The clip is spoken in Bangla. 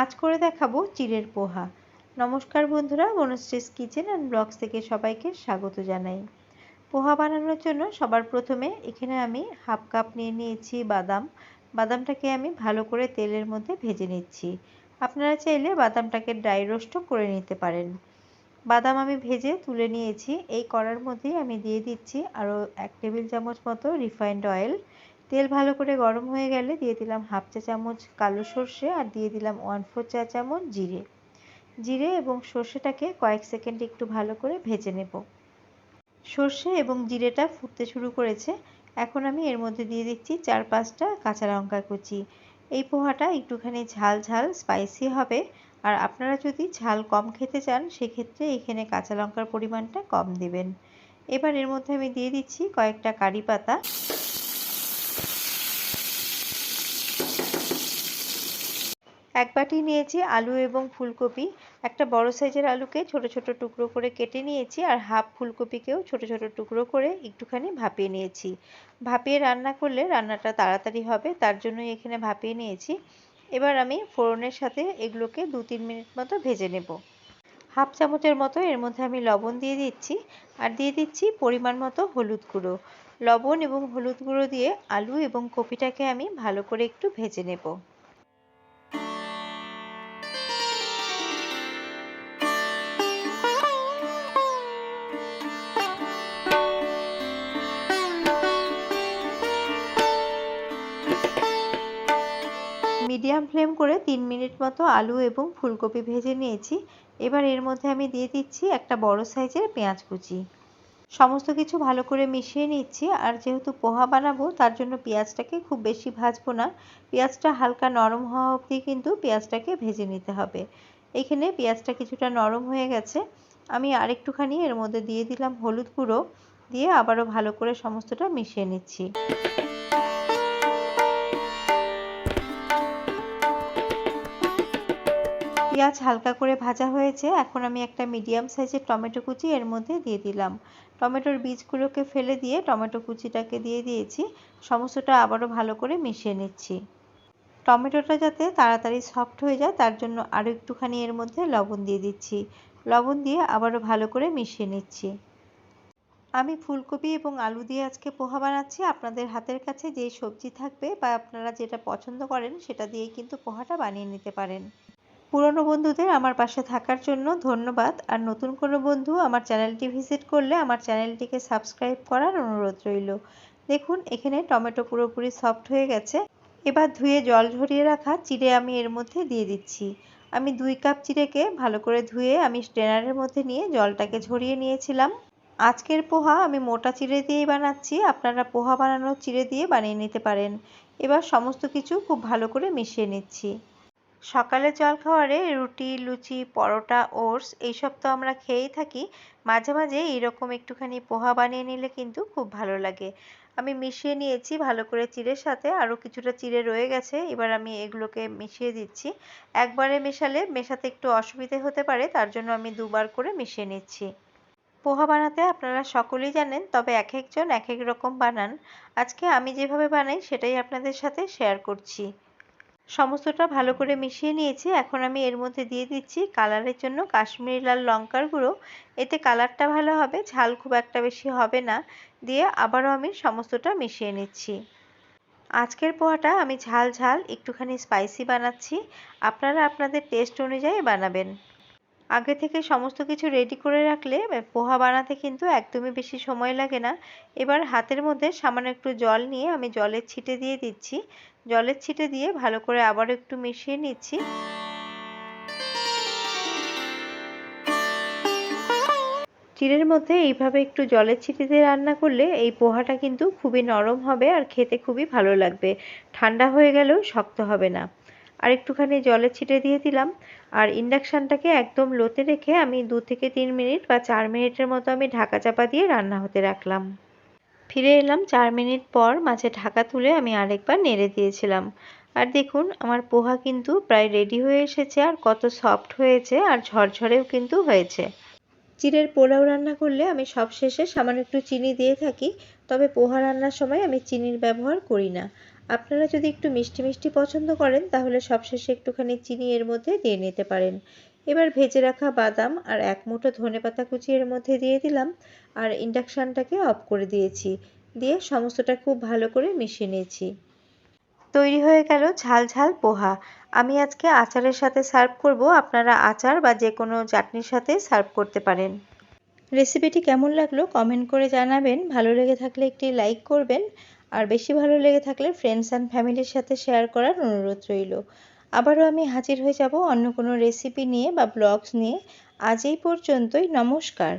আজ করে দেখাবো চিড়ের পোহা। নমস্কার বন্ধুরা বনশ্রীস কিচেন অ্যান্ড ব্লগস থেকে সবাইকে স্বাগত জানাই। পোহা বানানোর জন্য সবার প্রথমে এখানে আমি হাফ কাপ নিয়ে নিয়েছি বাদাম। বাদামটাকে আমি ভালো করে তেলের মধ্যে ভেজে নিচ্ছি। আপনারা চাইলে বাদামটাকে ড্রাই রোস্টও করে নিতে পারেন। বাদাম আমি ভেজে তুলে নিয়েছি। এই কড়ার মধ্যেই আমি দিয়ে দিচ্ছি আরও এক টেবিল চামচ মতো রিফাইন্ড অয়েল। তেল ভালো করে গরম হয়ে গেলে দিয়ে দিলাম হাফ চা চামচ কালো সর্ষে আর দিয়ে দিলাম ওয়ান ফোর চা চামচ জিরে। জিরে এবং সর্ষেটাকে কয়েক সেকেন্ড একটু ভালো করে ভেজে নেব। সর্ষে এবং জিরেটা ফুটতে শুরু করেছে। এখন আমি এর মধ্যে দিয়ে দিচ্ছি চার পাঁচটা কাঁচা লঙ্কা কুচি। এই পোহাটা একটুখানি ঝাল ঝাল স্পাইসি হবে। আর আপনারা যদি ঝাল কম খেতে চান, সেক্ষেত্রে এখানে কাঁচা লঙ্কার পরিমাণটা কম দিবেন। এবার এর মধ্যে আমি দিয়ে দিচ্ছি কয়েকটা কারি পাতা। এক বাটি নিয়েছি আলু এবং ফুলকপি। একটা বড় সাইজের আলুকে ছোট ছোট টুকরো করে কেটে নিয়েছি আর হাফ ফুলকপিকেও ছোট ছোট টুকরো করে একটুখানি ভাপিয়ে নিয়েছি। ভাপিয়ে রান্না করলে রান্নাটা তাড়াতাড়ি হবে, তার জন্যই এখানে ভাপিয়ে নিয়েছি। এবার আমি ফোড়নের সাথে এগুলোকে দু তিন মিনিট মতো ভেজে নেব। হাফ চামচের মতো এর মধ্যে আমি লবণ দিয়ে দিচ্ছি আর দিয়ে দিচ্ছি পরিমাণ মতো হলুদ গুঁড়ো। লবণ এবং হলুদ গুঁড়ো দিয়ে আলু এবং কপিটাকে আমি ভালো করে একটু ভেজে নেব। ফ্লেম করে তিন মিনিট মতো আলু এবং ফুলকপি ভেজে নিয়েছি। এবার এর মধ্যে আমি দিয়ে দিচ্ছি একটা বড় সাইজের পেঁয়াজ কুচি। সমস্ত কিছু ভালো করে মিশিয়ে নিচ্ছি আর যেহেতু পোহা বানাবো, তার জন্য পেঁয়াজটাকে খুব বেশি ভাজবো না। পেঁয়াজটা হালকা নরম হওয়া অবধি কিন্তু পেঁয়াজটাকে ভেজে নিতে হবে। এখানে পেঁয়াজটা কিছুটা নরম হয়ে গেছে। আমি আরেকটুখানি এর মধ্যে দিয়ে দিলাম হলুদ গুঁড়ো, দিয়ে আবারও ভালো করে সমস্তটা মিশিয়ে নিচ্ছি। পেঁয়াজ হালকা করে ভাজা হয়েছে, এখন আমি একটা মিডিয়াম সাইজের টমেটো কুচি এর মধ্যে দিয়ে দিলাম। টমেটোর বীজগুলোকে ফেলে দিয়ে টমেটো কুচিটাকে দিয়ে দিয়েছি, সমস্তটা আবারও ভালো করে মিশিয়ে নিচ্ছি। টমেটোটা যাতে তাড়াতাড়ি সফট হয়ে যায়, তার জন্য আরও একটুখানি এর মধ্যে লবণ দিয়ে দিচ্ছি। লবণ দিয়ে আবারও ভালো করে মিশিয়ে নিচ্ছি। আমি ফুলকপি এবং আলু দিয়ে আজকে পোহা বানাচ্ছি। আপনাদের হাতের কাছে যেই সবজি থাকবে বা আপনারা যেটা পছন্দ করেন, সেটা দিয়েই কিন্তু পোহাটা বানিয়ে নিতে পারেন। পুরনো বন্ধুদের আমার পাশে থাকার জন্য ধন্যবাদ। আর নতুন কোনো বন্ধু আমার চ্যানেলটি ভিজিট করলে আমার চ্যানেলটিকে সাবস্ক্রাইব করার অনুরোধ রইল। দেখুন, এখানে টমেটো পুরোপুরি সফট হয়ে গেছে। এবার ধুয়ে জল ঝরিয়ে রাখা চিড়ে আমি এর মধ্যে দিয়ে দিচ্ছি। আমি দুই কাপ চিড়েকে ভালো করে ধুয়ে আমি স্ট্রেনারের মধ্যে নিয়ে জলটাকে ঝরিয়ে নিয়েছিলাম। আজকের পোহা আমি মোটা চিড়ে দিয়েই বানাচ্ছি। আপনারা পোহা বানানোর চিড়ে দিয়ে বানিয়ে নিতে পারেন। এবার সমস্ত কিছু খুব ভালো করে মিশিয়ে নিচ্ছি। সকালে জলখাবারে রুটি, লুচি, পরোটা, ওটস এইসব তো আমরা খেয়েই থাকি। মাঝে মাঝে এইরকম একটুখানি পোহা বানিয়ে নিলে কিন্তু খুব ভালো লাগে। আমি মিশিয়ে নিয়েছি ভালো করে চিড়ের সাথে, আরও কিছুটা চিড়ে রয়ে গেছে, এবার আমি এগুলোকে মিশিয়ে দিচ্ছি। একবারে মেশালে মেশাতে একটু অসুবিধে হতে পারে, তার জন্য আমি দুবার করে মিশিয়ে নিচ্ছি। পোহা বানাতে আপনারা সকলেই জানেন, তবে এক একজন এক এক রকম বানান। আজকে আমি যেভাবে বানাই, সেটাই আপনাদের সাথে শেয়ার করছি। সমস্তটা ভালো করে মিশিয়ে নিয়েছি। এখন আমি এর মধ্যে দিয়ে দিচ্ছি কালারের জন্য কাশ্মীরি লাল লঙ্কার গুঁড়ো। এতে কালারটা ভালো হবে, ঝাল খুব একটা বেশি হবে না। দিয়ে আবারও আমি সমস্তটা মিশিয়ে নিচ্ছি। আজকের পোহাটা আমি ঝাল ঝাল একটুখানি স্পাইসি বানাচ্ছি। আপনারা আপনাদের টেস্ট অনুযায়ী বানাবেন। আগে থেকে সমস্ত কিছু রেডি করে রাখলে পোহা বানাতে কিন্তু একদমই বেশি সময় লাগে না। এবার হাতের মধ্যে সামান্য একটু জল নিয়ে আমি জলের ছিটে দিয়ে দিচ্ছি। জলের ছিটে দিয়ে ভালো করে আবার একটু মিশিয়ে নিচ্ছি। চিড়ের মধ্যে এইভাবে একটু জলের ছিটে দিয়ে রান্না করলে এই পোহাটা কিন্তু খুবই নরম হবে আর খেতে খুবই ভালো লাগবে। ঠান্ডা হয়ে গেলেও শক্ত হবে না। আর একটুখানি জলে ছিটে দিয়ে দিলাম। আর ইন্ডাকশানটাকে একদম লোতে রেখে আমি দু থেকে তিন মিনিট বা চার মিনিটের মতো আমি ঢাকা চাপা দিয়ে রান্না হতে রাখলাম। ফিরে এলাম চার মিনিট পর মাঝে ঢাকা তুলে আমি আরেকবার নেড়ে দিয়েছিলাম। আর দেখুন, আমার পোহা কিন্তু প্রায় রেডি হয়ে এসেছে আর কত সফট হয়েছে আর ঝরঝরেও কিন্তু হয়েছে। চিড়ের পোলাও রান্না করলে আমি সব শেষে সামান্য একটু চিনি দিয়ে থাকি, তবে পোহা রান্নার সময় আমি চিনির ব্যবহার করি না। আপনারা যদি একটু মিষ্টি মিষ্টি পছন্দ করেন, তাহলে সবশেষে একটুখানি চিনি এর মধ্যে দিয়ে নিতে পারেন। এবার ভেজে রাখা বাদাম আর এক মুঠো ধনে পাতা কুচি এর মধ্যে দিয়ে দিলাম আর ইন্ডাকশানটাকে অফ করে দিয়েছি। দিয়ে সমস্তটা খুব ভালো করে মিশিয়ে নিয়েছি। তৈরি হয়ে গেল ঝাল ঝাল পোহা। আমি আজকে আচারের সাথে সার্ভ করব। আপনারা আচার বা যে কোনো চাটনির সাথে সার্ভ করতে পারেন। রেসিপিটি কেমন লাগল কমেন্ট করে জানাবেন। ভালো লেগে থাকলে একটি লাইক করবেন। আর বেশি ভালো লেগে থাকলে ফ্রেন্ডস অ্যান্ড ফ্যামিলির সাথে শেয়ার করার অনুরোধ রইল। আবারও আমি হাজির হয়ে যাব অন্য কোনো রেসিপি নিয়ে বা ব্লগস নিয়ে। আজ এই পর্যন্তই, নমস্কার।